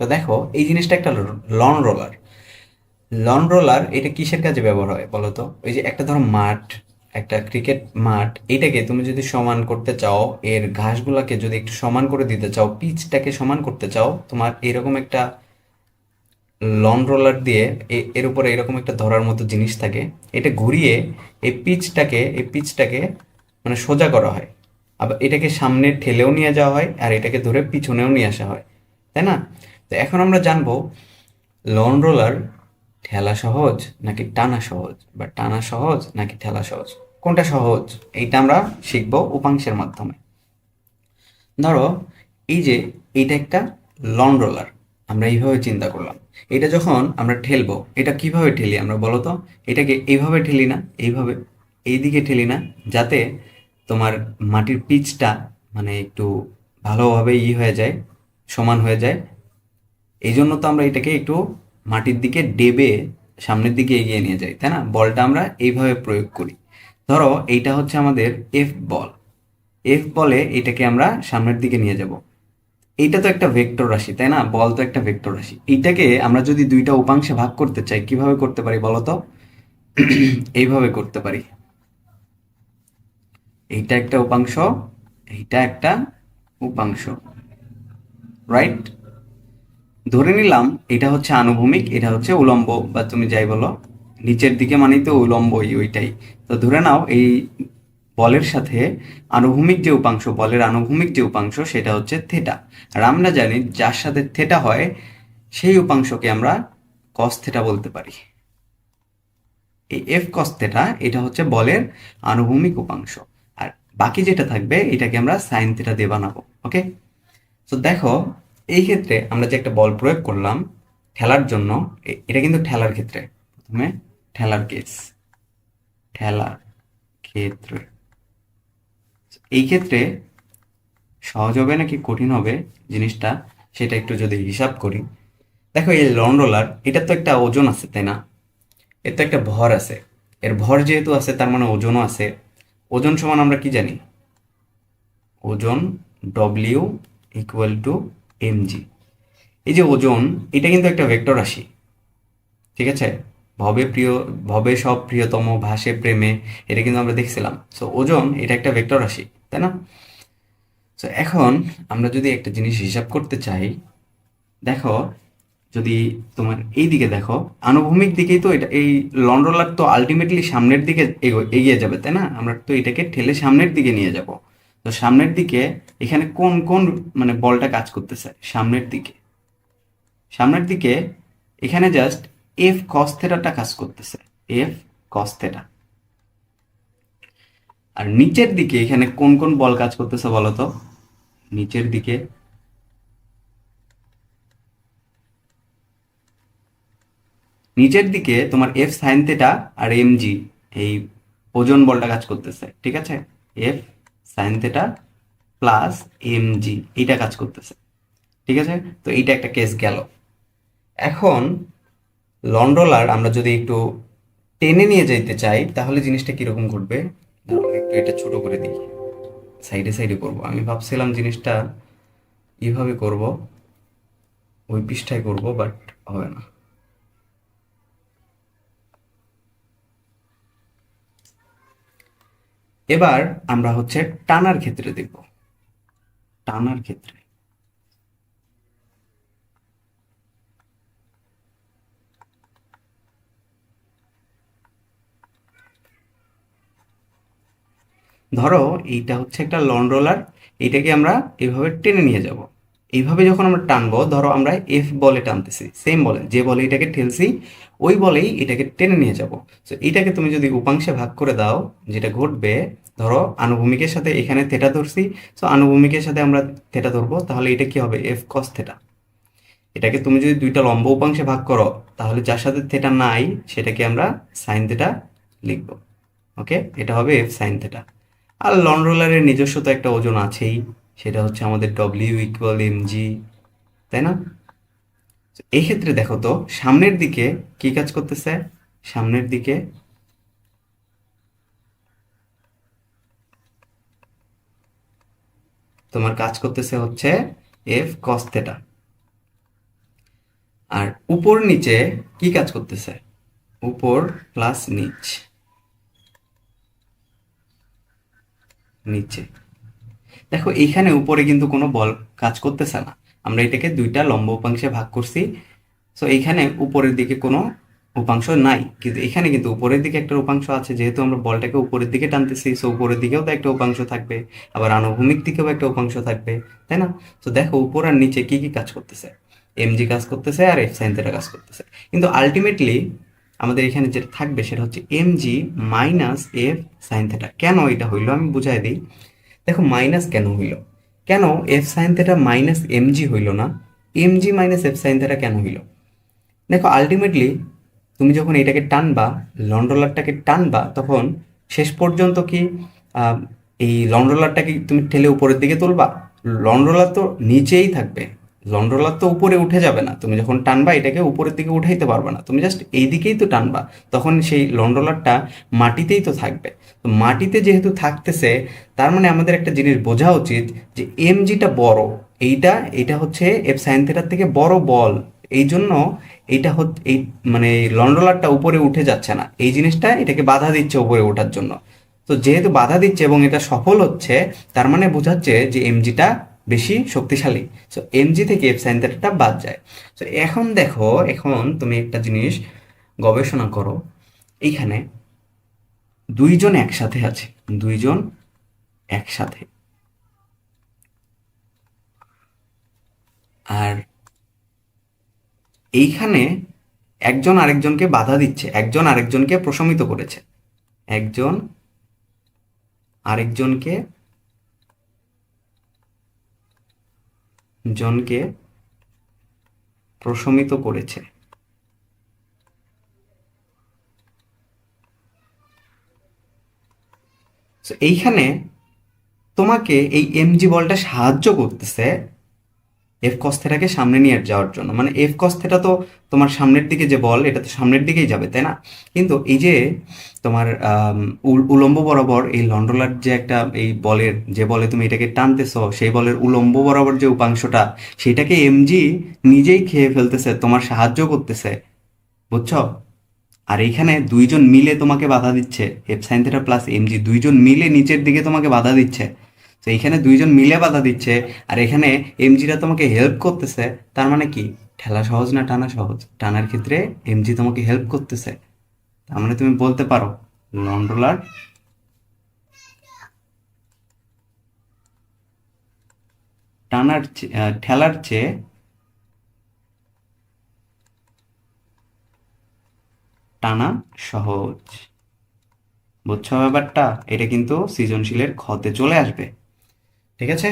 তো দেখো, এই জিনিসটা একটা লন রোলার লন রোলার এটা কিসের কাজে ব্যবহার হয় বলো তো? ওই যে একটা ধরো মাঠ, একটা ক্রিকেট মাঠ, এটাকে তুমি যদি সমান করতে চাও, এর ঘাসগুলোকে যদি একটু সমান করে দিতে চাও, পিচটাকে সমান করতে চাও, তোমার এরকম একটা লন রোলার দিয়ে এর উপরে এরকম একটা ধরার মতো জিনিস থাকে। এটা ঘুরিয়ে এই পিচটাকে এই পিচটাকে মানে সোজা করা হয়। আবার এটাকে সামনে ঠেলেও নিয়ে যাওয়া হয়, আর এটাকে ধরে পিছনেও নিয়ে আসা হয়। তাই না? তো এখন আমরা জানব লন রোলার ঠেলা সহজ নাকি টানা সহজ? বা টানা সহজ নাকি ঠেলা সহজ? কোনটা সহজ? এইটা আমরা শিখব উপাংশের মাধ্যমে। ধরো, এই যে এইটা একটা লন রোলার আমরা এইভাবে চিন্তা করলাম। এটা যখন আমরা ঠেলবো, এটা কীভাবে ঠেলি আমরা বলো তো? এটাকে এইভাবে ঠেলি না, এইভাবে এইদিকে ঠেলি না, যাতে তোমার মাটির পিচটা মানে একটু ভালোভাবে ই হয়ে যায়, সমান হয়ে যায় এই জন্য তো আমরা এটাকে একটু মাটির দিকে ডেবে সামনের দিকে এগিয়ে নিয়ে যাই, তাই না? বলটা আমরা এইভাবে প্রয়োগ করি। ধরো এইটা হচ্ছে আমাদের এফ বল। এফ বলে এটাকে আমরা সামনের দিকে নিয়ে যাব। এইটা তো একটা ভেক্টর রাশি, তাই না? বল তো একটা ভেক্টর রাশি। এইটাকে আমরা যদি দুইটা উপাংশে ভাগ করতে চাই, কীভাবে করতে পারি বলো তো? এইভাবে করতে পারি। এইটা একটা উপাংশ, এইটা একটা উপাংশ রাইট ধরে নিলাম এটা হচ্ছে আনুভূমিক, এটা হচ্ছে উলম্ব, বা তুমি যাই বলো, নিচের দিকে মানেই তো উলম্বই ওইটাই। তো ধরে নাও এই বলের সাথে আনুভূমিক যে উপাংশ, বলের আনুভূমিক যে উপাংশ, সেটা হচ্ছে থেটা। আর আমরা জানি যার সাথে থেটা হয়, সেই উপাংশকে আমরা কস থেটা বলতে পারি। এই এফ কস থেটা এটা হচ্ছে বলের আনুভূমিক উপাংশ। আর বাকি যেটা থাকবে, এটাকে আমরা সাইন থেটা দিয়ে বানাবো ওকে তো দেখো এই ক্ষেত্রে আমরা যে একটা বল প্রয়োগ করলাম ঠেলার জন্য এটা কিন্তু ঠেলার ক্ষেত্রে। প্রথমে ঠেলার কেস। ঠেলার ক্ষেত্রে। এই ক্ষেত্রে সহজ হবে নাকি কঠিন হবে জিনিসটা, সেটা একটু যদি হিসাব করি। দেখো, এই লন রোলার এটা তো একটা ওজন আছে, তাই না? এর তো একটা ভর আছে। এর ভর যেহেতু আছে, তার মানে ওজনও আছে। ওজন সমান আমরা কি জানি? ওজন ডব্লিউ ইকুয়াল টু এমজি এই যে ওজন, এটা কিন্তু একটা ভেক্টর রাশি। ঠিক আছে? ভবে প্রিয়, ভবে সব প্রিয়তম, ভাসে প্রেমে, এটা কিন্তু আমরা দেখছিলাম। সো ওজন, এটা একটা ভেক্টর রাশি, তাই না? সো এখন আমরা যদি একটা জিনিস হিসাব করতে চাই, দেখো, যদি তোমার এই দিকে দেখো, আনুভূমিক দিকেই তো এটা, এই লন রোলার তো আলটিমেটলি সামনের দিকে এগো- এগিয়ে যাবে, তাই না? আমরা তো এটাকে ঠেলে সামনের দিকে নিয়ে যাব। তো সামনের দিকে এখানে কোন কোন মানে বলটা কাজ করতেছে? সামনের দিকে। সামনের দিকে এখানে জাস্ট এফ কস থেটাটা কাজ করতেছে। এফ কস থেটা আর নিচের দিকে এখানে কোন কোন বল কাজ করতেছে বলতো নিচের দিকে। নিচের দিকে তোমার এফ সাইন থেটা আর এম জি এই ওজন বলটা কাজ করতেছে। ঠিক আছে? F sine theta plus M এইটা কাজ করতেছে। ঠিক আছে? তো এইটা একটা কেস গেল। এখন লন্ডলার আমরা যদি একটু টেনে নিয়ে যেতে চাই, তাহলে জিনিসটা কীরকম ঘটবে? একটু এটা ছোট করে দিই। সাইডে সাইডে করব। আমি ভাবছিলাম জিনিসটা এইভাবে করব? ওই পৃষ্ঠায় করব বাট হবে না। এবার আমরা হচ্ছে টানার ক্ষেত্রে দেখব। টানার ক্ষেত্রে। ধরো এইটা হচ্ছে একটা লন রোলার এইটাকে আমরা এভাবে টেনে নিয়ে যাব। এইভাবে যখন আমরা টানবো, ধরো আমরা এফ বলে টানতেছি সেম বলে, যে বলে এটাকে ঠেলছি, ওই বলেই এটাকে টেনে নিয়ে যাব। তো এটাকে তুমি যদি উপাংশে ভাগ করে দাও, যেটা ঘটবে, ধরো আনুভূমিকের সাথে এখানে থেটা ধরছি তো আনুভূমিকের সাথে আমরা থেটা ধরবো, তাহলে এটা কি হবে? এফ কস থেটা এটাকে তুমি যদি দুইটা লম্ব উপাংশে ভাগ করো, তাহলে যার সাথে থেটা নাই, সেটাকে আমরা সাইন থেটা লিখব। ওকে এটা হবে এফ সাইন থেটা আর লন রোলারের নিজস্ব তো একটা ওজন আছেই। সেটা হচ্ছে আমাদের ডব্লিউ ইকুয়াল এম জি তাই না? এই ক্ষেত্রে দেখো তো, সামনের দিকে কি কাজ করতেছে? সামনের দিকে তোমার কাজ করতেছে হচ্ছে এফ কস থেটা আর উপর নিচে কি কাজ করতেছে? উপর প্লাস নিচ। নিচে। দেখো, এইখানে উপরে কিন্তু কোনো বল কাজ করতেছে না। আমরা এটাকে দুইটা লম্ব উপাংশে ভাগ করছি। সো এইখানে উপরের দিকে কোনো উপাংশ নাই। কিন্তু এখানে কিন্তু উপরের দিকে একটা উপাংশ আছে। যেহেতু আমরা বলটাকে উপরের দিকে টানতেছি সো উপরের দিকেও তো একটা উপাংশ থাকবে। আবার আনুভূমিক দিকেও একটা উপাংশ থাকবে, তাই না? তো দেখো, উপর আর নিচে কি কি কাজ করতেছে? এমজি কাজ করতেছে আর এফ সাইন কাজ করতেছে। কিন্তু আলটিমেটলি আমাদের এখানে যেটা থাকবে সেটা হচ্ছে MG minus F sine theta কেন এটা হইল আমি বুঝাই দিই। দেখো মাইনাস কেন হইল? কেন F sine theta minus MG হইল না? MG minus F sine theta কেন হইল? দেখো আলটিমেটলি তুমি যখন এটাকে টানবা লন্ড্রোলারটাকে টানবা, তখন শেষ পর্যন্ত কি এই লন্ড্রোলারটাকে তুমি ঠেলে উপরের দিকে তুলবা? লন্ড্রোলার তো নিচেই থাকবে। লন্ড্রোলার তো উপরে উঠে যাবে না। তুমি যখন টানবা, এটাকে উপরের দিকে উঠাইতে পারবে না। তুমি জাস্ট এই দিকেই তো টানবা, তখন সেই লন্ড্রোলারটা মাটিতেই তো থাকবে। তো মাটিতে যেহেতু থাকতেছে, তার মানে আমাদের একটা জিনিস বোঝা উচিত যে এম জিটা বড়, এইটা, এটা হচ্ছে এফ সাইন থেটার থেকে বড় বল। এই জন্য এইটা এই মানে লন্ড্রোলারটা উপরে উঠে যাচ্ছে না। এই জিনিসটা এটাকে বাধা দিচ্ছে উপরে ওঠার জন্য। তো যেহেতু বাধা দিচ্ছে এবং এটা সফল হচ্ছে, তার মানে বোঝাচ্ছে যে এমজিটা বেশি শক্তিশালী। সো এমজি থেকে এফ সাইন থেটাটা বাদ যায়। তো এখন দেখো, এখন তুমি একটা জিনিস গবেষণা করো। এইখানে দুইজন একসাথে আছে। দুইজন একসাথে। আর এইখানে একজন আরেকজনকে বাধা দিচ্ছে। একজন আরেকজনকে প্রশমিত করেছে। একজন আরেকজনকে জনকে প্রশমিত করেছে। এইখানে তোমাকে এই এমজি বলটা সাহায্য করতেছে এফ কস্থেটাকে সামনে নিয়ে যাওয়ার জন্য। মানে এফ কস্থেটা তো তোমার সামনের দিকে যে বল, এটা তো সামনের দিকেই যাবে, তাই না? কিন্তু এই যে তোমার উল- উলম্ব বরাবর এই লন্ড্রোলার যে একটা এই বলের, যে বলে তুমি এটাকে টানতেছো, সেই বলের উলম্ব বরাবর যে উপাংশটা, সেটাকে এমজি নিজেই খেয়ে ফেলতেছে, তোমার সাহায্য করতেছে। বুঝছ? আর এইখানে দুইজন মিলে তোমাকে বাধা দিচ্ছে F sine theta plus MG দুইজন মিলে নিচের দিকে তোমাকে বাধা দিচ্ছে। তো এইখানে দুইজন মিলে বাধা দিচ্ছে আর এখানে এমজিটা তোমাকে হেল্প করতেছে তার মানে কি? ঠেলা সহজ না টানা সহজ? টানার ক্ষেত্রে এমজি তোমাকে হেল্প করতেছে। তার মানে তুমি বলতে পারো লন্ড্রোলার টানার চে- আহ, ঠেলার চেয়ে টানা সহজ। বুঝছ ব্যাপারটা? এটা কিন্তু সৃজনশীলের ক্ষতে চলে আসবে। ঠিক আছে?